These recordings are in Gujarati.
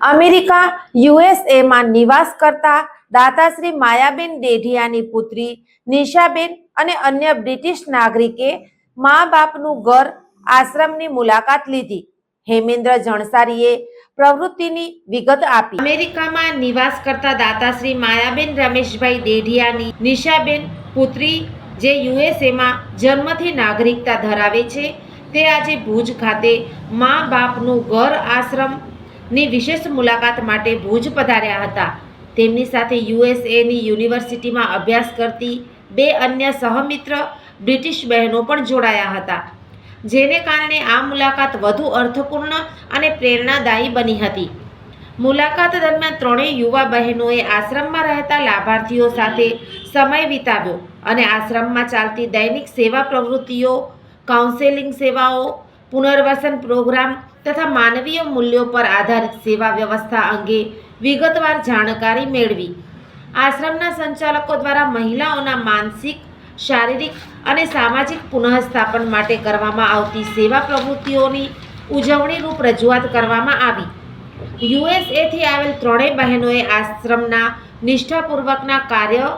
America, યુએસએમાં નિવાસ કરતા દાતાશ્રી માયાબેન ડેઢિયાની પુત્રી નિશાબેન અને અન્ય બ્રિટિશ નાગરિકે મા બાપનું ઘર આશ્રમની મુલાકાત લીધી. હેમેન્દ્ર જણસારીએ પ્રવૃત્તિની વિગત આપી. અમેરિકામાં નિવાસ કરતા દાતાશ્રી માયાબેન રમેશભાઈ દેઢિયાની નિશાબેન પુત્રી જે યુએસએમાં જન્મથી નાગરિકતા ધરાવે છે, તે આજે ભુજ ખાતે મા બાપનું ઘર આશ્રમ ની વિશેષ મુલાકાત માટે ભુજ પધાર્યા હતા. તેમની સાથે યુએસએની યુનિવર્સિટીમાં અભ્યાસ કરતી બે અન્ય સહમિત્ર બ્રિટિશ બહેનો પણ જોડાયા હતા, જેને કારણે આ મુલાકાત વધુ અર્થપૂર્ણ અને પ્રેરણાદાયી બની હતી. મુલાકાત દરમિયાન ત્રણેય યુવા બહેનોએ આશ્રમમાં રહેતા લાભાર્થીઓ સાથે સમય વિતાવ્યો અને આશ્રમમાં ચાલતી દૈનિક સેવા પ્રવૃત્તિઓ કાઉન્સેલિંગ સેવાઓ પુનર્વસન પ્રોગ્રામ તથા માનવીય મૂલ્યો પર આધારિત સેવા વ્યવસ્થા અંગે વિગતવાર જાણકારી મેળવી. આશ્રમના સંચાલકો દ્વારા મહિલાઓના માનસિક, શારીરિક અને સામાજિક પુનઃસ્થાપન માટે કરવામાં આવતી સેવા પ્રવૃત્તિઓની ઉજવણીરૂપ રજૂઆત કરવામાં આવી. યુએસએથી આવેલ ત્રણેય બહેનોએ આશ્રમના નિષ્ઠાપૂર્વકના કાર્ય,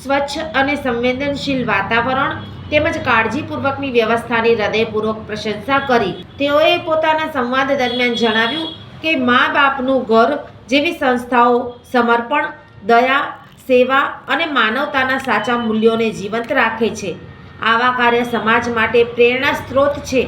સ્વચ્છ અને સંવેદનશીલ વાતાવરણ તેમજ કાળજીપૂર્વકની વ્યવસ્થાની હૃદયપૂર્વક પ્રશંસા કરી. તેઓએ પોતાના સંવાદ દરમિયાન જણાવ્યું કે મા બાપનું ઘર જેવી સંસ્થાઓ, સમર્પણ, દયા, સેવા અને માનવતાના સાચા મૂલ્યોને જીવંત રાખે છે. આવા કાર્ય સમાજ માટે પ્રેરણા સ્ત્રોત છે.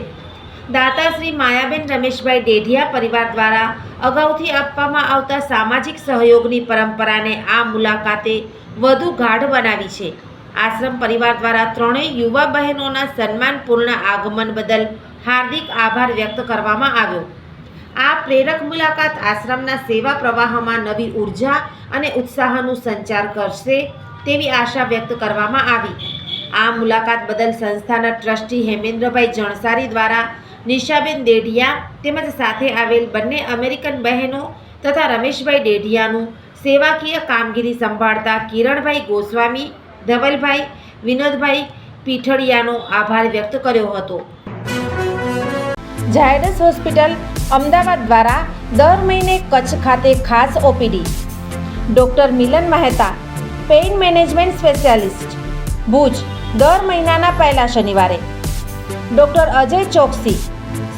દાતાશ્રી માયાબેન રમેશભાઈ ડેઢિયા પરિવાર દ્વારા અગાઉથી આપવામાં આવતા સામાજિક સહયોગની પરંપરાને આ મુલાકાતે વધુ ગાઢ બનાવી છે. આશ્રમ પરિવાર દ્વારા ત્રણેય યુવા બહેનોના સન્માનપૂર્ણ આગમન બદલ હાર્દિક આભાર વ્યક્ત કરવામાં આવ્યો. આ પ્રેરક મુલાકાત આશ્રમના સેવા પ્રવાહમાં નવી ઊર્જા અને ઉત્સાહનું સંચાર કરશે તેવી આશા વ્યક્ત કરવામાં આવી. આ મુલાકાત બદલ સંસ્થાના ટ્રસ્ટી હેમેન્દ્રભાઈ જણસારી દ્વારા નિશાબેન દેઢિયા તેમજ સાથે આવેલ બંને અમેરિકન બહેનો તથા રમેશભાઈ ડેઢિયાનું સેવાકીય કામગીરી સંભાળતા કિરણભાઈ ગોસ્વામી ધવલભાઈ, વિનોદભાઈ પીઠળિયાનો આભાર વ્યક્ત કર્યો હતો. ઝાયડસ હોસ્પિટલ અમદાવાદ દ્વારા દર મહિને કચ્છ ખાતે ખાસ OPD. Doctor Milan Mehta, pain management specialist. Bhuj, દર મહિનાના પહેલા શનિવારે. ડૉક્ટર અજય ચોકસી,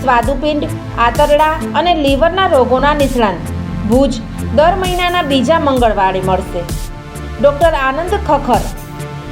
સ્વાદુપિંડ, આંતરડા અને લીવરના રોગોના નિષ્ણાંત. ભુજ, દર મહિનાના બીજા મંગળવારે મળશે. Doctor Anand Khakhar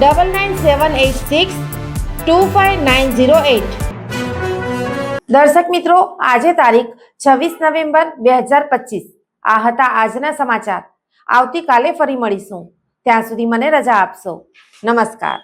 Double nine seven eight six two five nine zero eight દર્શક મિત્રો, આજે તારીખ છવ્વીસ નવેમ્બર બે હજાર પચીસ. આ હતા આજના સમાચાર. આવતીકાલે ફરી મળીશું. ત્યાં સુધી મને રજા આપશો. નમસ્કાર.